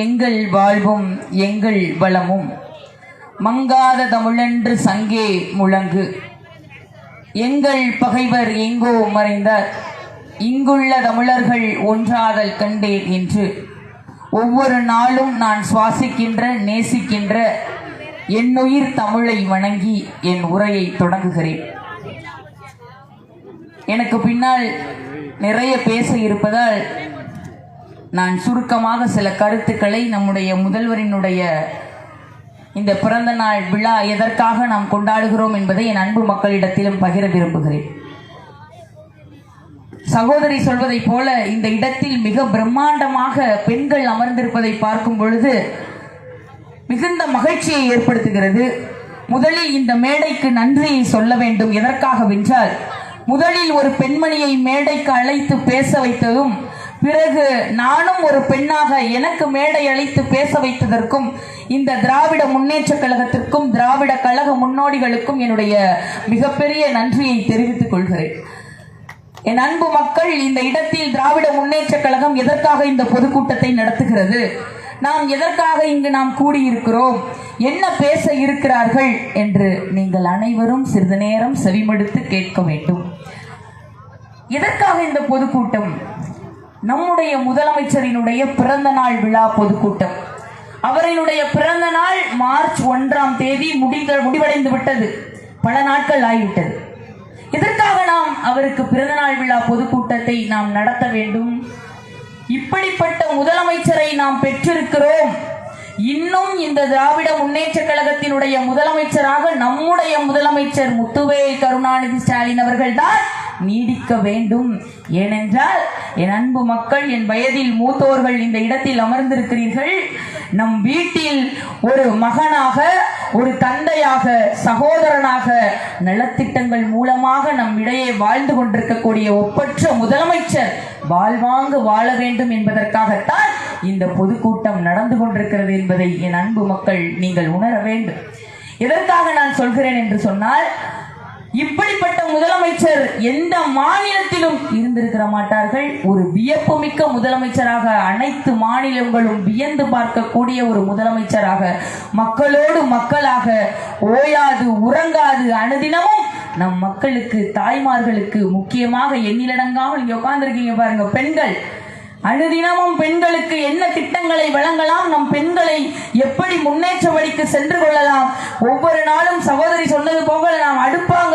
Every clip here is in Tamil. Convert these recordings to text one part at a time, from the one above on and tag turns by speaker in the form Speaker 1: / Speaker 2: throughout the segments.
Speaker 1: எங்கள் வாழ்வும் எங்கள் வளமும் மங்காத தமிழென்று சங்கே முழங்கு. எங்கள் பகைவர் எங்கோ மறைந்தார் இங்குள்ள தமிழர்கள் ஒன்றாதல் கண்டேன் என்று. ஒவ்வொரு நாளும் நான் சுவாசிக்கின்ற நேசிக்கின்ற என்னுயிர் தமிழை வணங்கி என் உரையை தொடங்குகிறேன். எனக்கு பின்னால் நிறைய பேச இருப்பதால் நான் சுருக்கமாக சில கருத்துக்களை நம்முடைய முதல்வரினுடைய இந்த பிறந்த நாள் விழா எதற்காக நாம் கொண்டாடுகிறோம் என்பதை என் அன்பு மக்களிடத்திலும் பகிர விரும்புகிறேன். சகோதரி சொல்வதைப் போல இந்த இடத்தில் மிக பிரம்மாண்டமாக பெண்கள் அமர்ந்திருப்பதை பார்க்கும் பொழுது மிகுந்த மகிழ்ச்சியை ஏற்படுத்துகிறது. முதலில் இந்த மேடைக்கு நன்றியை சொல்ல வேண்டும். எதற்காகவென்றால் முதலில் ஒரு பெண்மணியை மேடைக்கு அழைத்து பேச வைத்ததும் பிறகு நானும் ஒரு பெண்ணாக எனக்கு மேடை அளித்து பேச வைத்ததற்கும் இந்த திராவிட முன்னேற்ற கழகத்திற்கும் திராவிட கழக முன்னோடிகளுக்கும் என்னுடைய மிகப்பெரிய நன்றியை தெரிவித்துக் கொள்கிறேன். என் அன்பு மக்கள் இந்த இடத்தில் திராவிட முன்னேற்ற கழகம் எதற்காக இந்த பொதுக்கூட்டத்தை நடத்துகிறது? நாம் எதற்காக இங்கு நாம் கூடியிருக்கிறோம்? என்ன பேச இருக்கிறார்கள்? என்று நீங்கள் அனைவரும் சிறிது நேரம் செவிமடுத்து கேட்க வேண்டும். எதற்காக இந்த பொதுக்கூட்டம்? நம்முடைய முதலமைச்சரினுடைய பிறந்த நாள் விழா பொதுக்கூட்டம். அவரினுடைய பிறந்த நாள் மார்ச் ஒன்றாம் தேதி முடிந்த முடிவடைந்து விட்டது பல நாட்கள் ஆகிவிட்டது. இதற்காக நாம் அவருக்கு பிறந்தநாள் விழா பொதுக்கூட்டத்தை நாம் நடத்த வேண்டும்? இப்படிப்பட்ட முதலமைச்சரை நாம் பெற்றிருக்கிறோம். இன்னும் இந்த திராவிட முன்னேற்ற கழகத்தினுடைய முதலமைச்சராக நம்முடைய முதலமைச்சர் முத்துவே கருணாநிதி ஸ்டாலின் அவர்கள்தான் நீடிக்க வேண்டும். ஏனென்றால் என் அன்பு மக்கள் என் வயதில் மூத்தோர்கள் இந்த இடத்தில் அமர்ந்திருக்கிறீர்கள். நம் வீட்டில் ஒரு மகனாக ஒரு தந்தையாக சகோதரனாக நலத்திட்டங்கள் மூலமாக நம் இடையே வாழ்ந்து கொண்டிருக்கக்கூடிய ஒப்பற்ற முதலமைச்சர் வாழ்வாங்கு வாழ வேண்டும் என்பதற்காகத்தான் இந்த பொதுக்கூட்டம் நடந்து கொண்டிருக்கிறது என்பதை என் அன்பு மக்கள் நீங்கள் உணர வேண்டும். எதற்காக நான் சொல்கிறேன் என்று சொன்னால் இப்படிப்பட்ட முதலமைச்சர் எந்த மாநிலத்திலும் இருந்திருக்கிற மாட்டார்கள். ஒரு வியப்புமிக்க முதலமைச்சராக அனைத்து மாநிலங்களும் வியந்து பார்க்கக்கூடிய ஒரு முதலமைச்சராக மக்களோடு மக்களாக ஓயாது உறங்காது அனுதினமும் நம் மக்களுக்கு தாய்மார்களுக்கு முக்கியமாக எண்ணிலடங்காமல் இங்க உட்கார்ந்துருக்கீங்க பாருங்க பெண்கள். அனுதினமும் பெண்களுக்கு என்ன திட்டங்களை வழங்கலாம்? நம் பெண்களை எப்படி முன்னேற்ற வழிக்கு சென்று கொள்ளலாம்? ஒவ்வொரு நாளும் சகோதரி சொன்னது போக நாம் அடுப்பாங்க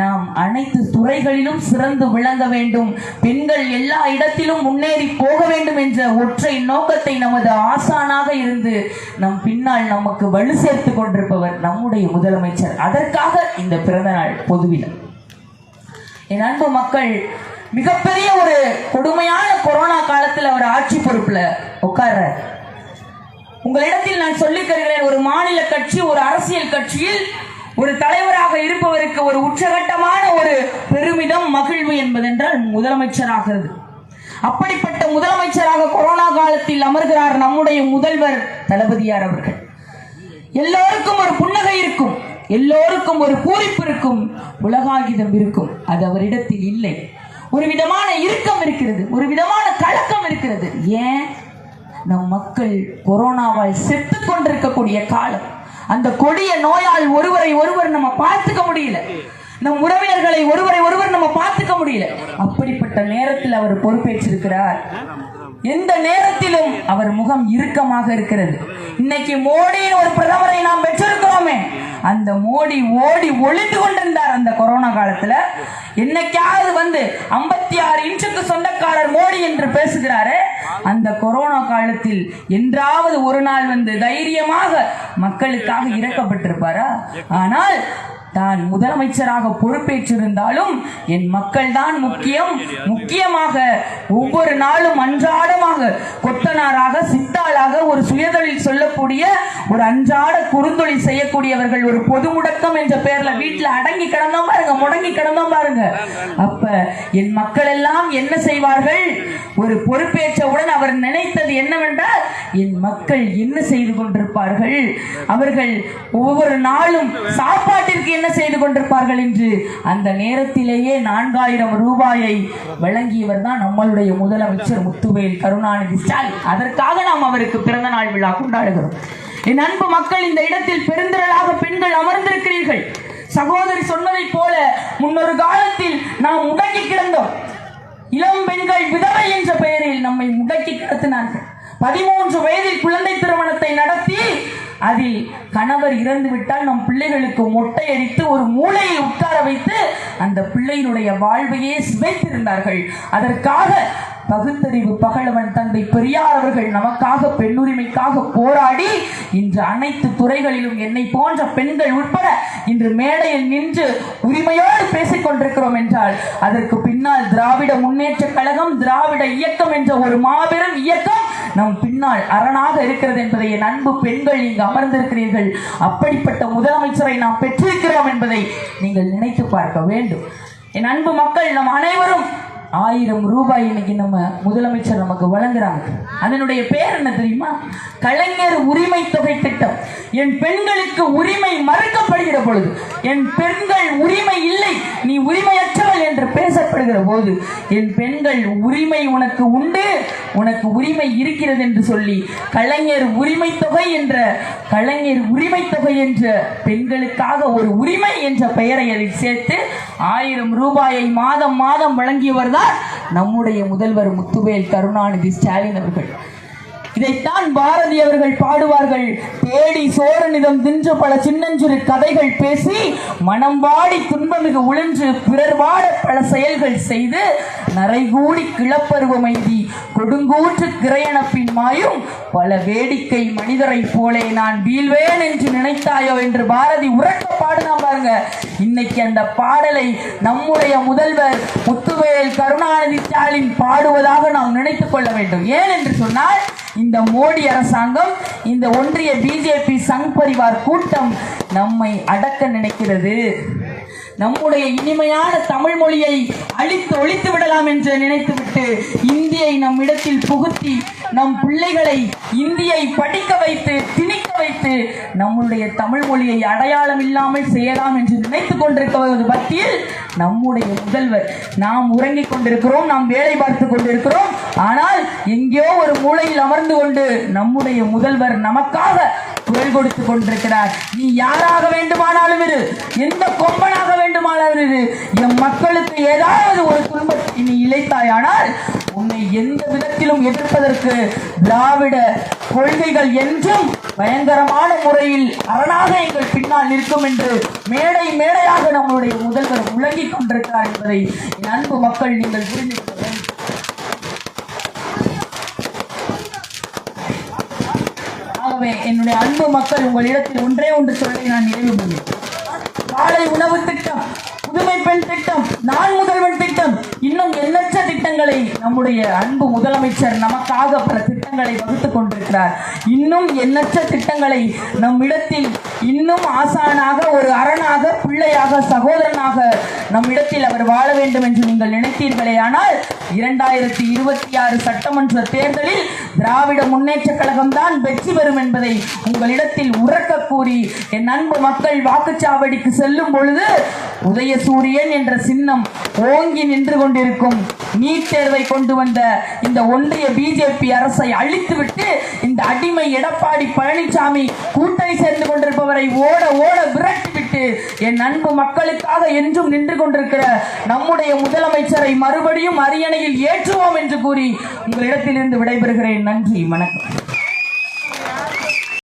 Speaker 1: நாம் அனைத்து துறைகளிலும் சிறந்து விளங்க வேண்டும். பெண்கள் எல்லா இடத்திலும் முன்னேறி போக வேண்டும் என்ற ஒற்றை நோக்கத்தை நமது ஆசானாக இருந்து நம் பின்னால் நமக்கு வலு சேர்த்து கொண்டிருப்பவர் நம்முடைய முதலமைச்சர். அதற்காக இந்த பிறந்தநாள் பொதுவில் என் அன்பு மக்கள் மிகப்பெரிய ஒரு கொடுமையான கொரோனா காலத்தில் அவர் ஆட்சி பொறுப்பில் உட்கார்றார். உங்களிடத்தில் நான் சொல்லிக்கிறேன் தருகிறேன் ஒரு மாநில கட்சி ஒரு அரசியல் கட்சியில் ஒரு தலைவராக இருப்பவருக்கு ஒரு உச்சகட்டமான ஒரு பெருமிதம் மகிழ்வு என்பதென்றால் முதலமைச்சராகிறது அப்படிப்பட்ட முதலமைச்சராக கொரோனா காலத்தில் அமர்கிறார் நம்முடைய முதல்வர் தளபதியார் அவர்கள். எல்லோருக்கும் ஒரு புன்னகை இருக்கும் எல்லோருக்கும் ஒரு பூரிப்பு இருக்கும் உலகாகிதம் இருக்கும். அது அவரிடத்தில் இல்லை. ஒரு விதமான இறுக்கம் இருக்கிறது ஒரு விதமான கலக்கம் இருக்கிறது. ஏன்? நம் மக்கள் கொரோனாவால் செத்து கொண்டிருக்கக்கூடிய காலம். அந்த கொடிய நோயால் ஒருவரை ஒருவர் நம்ம பார்த்துக்க முடியல. நம் உறவினர்களை ஒருவரை ஒருவர் நம்ம பார்த்துக்க முடியல. அப்படிப்பட்ட நேரத்தில் அவர் பொறுப்பேற்றிருக்கிறார். எந்த நேரத்திலும் அவர் முகம் இறுக்கமாக இருக்கிறது. இன்னைக்கு மோடியின் ஒரு பிரதமரை நாம் பெற்றிருக்கிறோமே. அந்த மோடி ஓடி ஒளிந்து கொண்டிருந்தார் அந்த கொரோனா காலத்துல. என்னைக்காவது வந்து ஐம்பத்தி ஆறு இன்ச்சுக்கு சொந்தக்காரர் மோடி என்று பேசுகிறாரு அந்த கொரோனா காலத்தில் என்றாவது ஒரு நாள் வந்து தைரியமாக மக்களுக்காக இறக்கப்பட்டிருப்பாரா? ஆனால் தான் முதலமைச்சராக பொறுப்பேற்றிருந்தாலும் என் மக்கள் தான் முக்கியம். முக்கியமாக ஒவ்வொரு நாளும் அன்றாடமாக கொத்தனாராக சித்தாளாக ஒரு சுயதொழில் சொல்லக்கூடிய ஒரு அன்றாட குறுந்தொழில் செய்யக்கூடியவர்கள் ஒரு பொது முடக்கம் என்ற பெயர்ல வீட்டுல அடங்கி கிடந்தோம் பாருங்க முடங்கி கிடந்தோம் பாருங்க. அப்ப என் மக்கள் எல்லாம் என்ன செய்வார்கள்? ஒரு பொறுப்பேற்றவுடன் அவர் நினைத்தது என்னவென்றால் என் மக்கள் என்ன செய்து கொண்டிருப்பார்கள்? அவர்கள் ஒவ்வொரு நாளும் சாப்பாட்டிற்கு என்ன செய்து கொண்டிருப்பார்கள் என்று? அந்த நேரத்திலேயே நான்காயிரம் ரூபாயை வழங்கியவர் தான் நம்மளுடைய முதலமைச்சர் முத்துவேல் கருணாநிதி ஸ்டாலின். அதற்காக நாம் அவருக்கு பிறந்த நாள் விழா கொண்டாடுகிறோம். என் அன்பு மக்கள் இந்த இடத்தில் பெருந்திரளாக பெண்கள் அமர்ந்திருக்கிறீர்கள். சகோதரி சொன்னதைப் போல முன்னொரு காலத்தில் நாம் முடக்கி கிடந்தோம். இளம் பெண்கள் விதவை என்ற பெயரில் நம்மை முடக்கி கிடத்தினார்கள். பதிமூன்று வயதில் குழந்தை திருமணத்தை நடத்தி அதில் கணவர் இறந்து விட்டால் நம் பிள்ளைகளுக்கு மொட்டை அடித்து ஒரு மூளையை உட்கார வைத்து அந்த பிள்ளையினுடைய வாழ்வையே சிதைத்திருந்தார்கள். அதற்காக பகுத்தறிவு பகலவன் தந்தை பெரியார் அவர்கள் நமக்காக பெண்ணுரிமைக்காக போராடி இன்று அனைத்து துறைகளிலும் என்னை போன்ற பெண்கள் உட்பட இன்று மேடையில் நின்று உரிமையோடு பேசிக் கொண்டிருக்கிறோம் என்றால் அதற்கு பின்னால் திராவிட முன்னேற்ற கழகம் திராவிட இயக்கம் என்ற ஒரு மாபெரும் இயக்கம் நம் பின்னால் அரணாக இருக்கிறது என்பதை என் அன்பு பெண்கள் இங்கு அமர்ந்திருக்கிறீர்கள். அப்படிப்பட்ட முதலமைச்சரை நாம் பெற்றிருக்கிறோம் என்பதை நீங்கள் நினைத்து பார்க்க வேண்டும். என் அன்பு மக்கள் நம் அனைவரும் ஆயிரம் ரூபாய் இன்னைக்கு நம்ம முதலமைச்சர் நமக்கு வழங்குறாங்க. அதனுடைய பேர் என்ன தெரியுமா? கலைஞர் உரிமை தொகை திட்டம். என் பெண்களுக்கு உரிமை மறுக்கப்படுகிற பொழுது என் பெண்கள் உரிமை இல்லை நீ உரிமையற்றவள் என்று பேசப்படுகிற போது என் பெண்கள் உரிமை உனக்கு உண்டு உனக்கு உரிமை இருக்கிறது என்று சொல்லி கலைஞர் உரிமை தொகை என்ற கலைஞர் உரிமை தொகை என்ற பெண்களுக்காக ஒரு உரிமை என்ற பெயரை அதில் சேர்த்து ஆயிரம் ரூபாயை மாதம் மாதம் வழங்கியவர் தான் நம்முடைய முதல்வர் முத்துவேல் கருணாநிதி ஸ்டாலின் அவர்கள். இதைத்தான் பாரதி அவர்கள் பாடுவார்கள். தேடி சோரனிதம் தின்று பல சின்னஞ்சிறு கதைகள் பேசி மனம் வாடி துன்பமிகு உழன்று பிறர் வாட பல செயல்கள் செய்து நரைகூடி கிளப்பருவமைதி கொடுங்கூற்று கிரையணப்பின் மாயும் பல வேடிக்கை மனிதரைப் போலே நான் வீழ்வேன் என்று நினைத்தாயோ என்று பாரதி உறக்க பாடுனா பாருங்க. இன்னைக்கு அந்த பாடலை நம்முடைய முதல்வர் முத்துவேல் கருணாநிதி ஸ்டாலின் பாடுவதாக நாம் நினைத்துக் கொள்ள வேண்டும். ஏன் என்று சொன்னால் இந்த மோடி அரசாங்கம் இந்த ஒன்றிய பிஜேபி சங் பரிவார் கூட்டம் நம்மை அடக்க நினைக்கிறது. நம்முடைய இனிமையான தமிழ் மொழியை அழித்து ஒழித்து விடலாம் என்று நினைத்துவிட்டு இந்தியை நம் இடத்தில் புகுத்தி நம் பிள்ளைகளை இந்தியை படிக்க வைத்து திணிக்க வைத்து நம்முடைய தமிழ் மொழியை அடையாளம் இல்லாமல் செய்யலாம் என்று நினைத்துக் கொண்டிருக்கிறது பற்றியில் நம்முடைய முதல்வர். நாம் உறங்கிக் கொண்டிருக்கிறோம் நாம் வேலை பார்த்து கொண்டிருக்கிறோம். ஆனால் எங்கேயோ ஒரு மூலையில் அமர்ந்து கொண்டு நம்முடைய முதல்வர் நமக்காக குரல் கொடுத்து கொண்டிருக்கிறார். நீ யாராக வேண்டுமானாலும் இரு. எந்த கொம்பனாக வேண்டுமானாலும் இரு. எம் மக்களுக்கு ஏதாவது ஒரு துன்பத்தை நீ இழைத்தாயானால் எந்த விதத்திலும் எதிர்ப்பதற்கு திராவிட கொள்கைகள் என்றும் பயங்கரமான முறையில் அரணாக எங்கள் பின்னால் நிற்கும் என்று மேடை மேடையாக நம்முடைய முதல்வர் முழங்கிக் கொண்டிருக்கிறார் என்பதை என் அன்பு மக்கள் நீங்கள் புரிந்து கொள்ள ஆகவே என்னுடைய அன்பு மக்கள் உங்களிடத்தில் ஒன்றே ஒன்று சொல்லி நான் நிறைவு பண்ணுவேன் காலை உணவு திட்டம் புதுமை பெண் திட்டம் நான் முதல்வன் திட்டம் இன்னும் என்ன திட்டங்களை நம்முடைய அன்பு முதலமைச்சர் நமக்காக பல திட்டங்களை வகுத்துக் கொண்டிருக்கிறார். இன்னும் எண்ணற்ற திட்டங்களை நம்மிடத்தில் இன்னும் ஆசானாக ஒரு அரணாக பிள்ளையாக சகோதரனாக நம்மிடத்தில் அவர் வாழ வேண்டும் என்று நீங்கள் நினைத்தீர்களே. ஆனால் இரண்டாயிரத்தி இருபத்தி ஆறு சட்டமன்ற தேர்தலில் திராவிட முன்னேற்ற கழகம் தான் வெற்றி பெறும் என்பதை உங்களிடத்தில் உறக்க கூறி என் அன்பு மக்கள் வாக்குச்சாவடிக்கு செல்லும் பொழுது உதயசூரியன் என்ற சின்னம் ஓங்கி நின்று கொண்டிருக்கும் நீட் தேர்வை கொண்டு வந்த இந்த ஒன்றிய பிஜேபி அரசை அழித்துவிட்டு இந்த அடிமை எடப்பாடி பழனிசாமி கூட்டணி சேர்ந்து கொண்டிருப்பவரை ஓட ஓட விரட்டிவிட்டு என் அன்பு மக்களுக்காக என்றும் நின்று கொண்டிருக்கிற நம்முடைய முதலமைச்சரை மறுபடியும் அரியணையில் ஏற்றுவோம் என்று கூறி உங்களிடத்திலிருந்து விடைபெறுகிறேன். நன்றி வணக்கம்.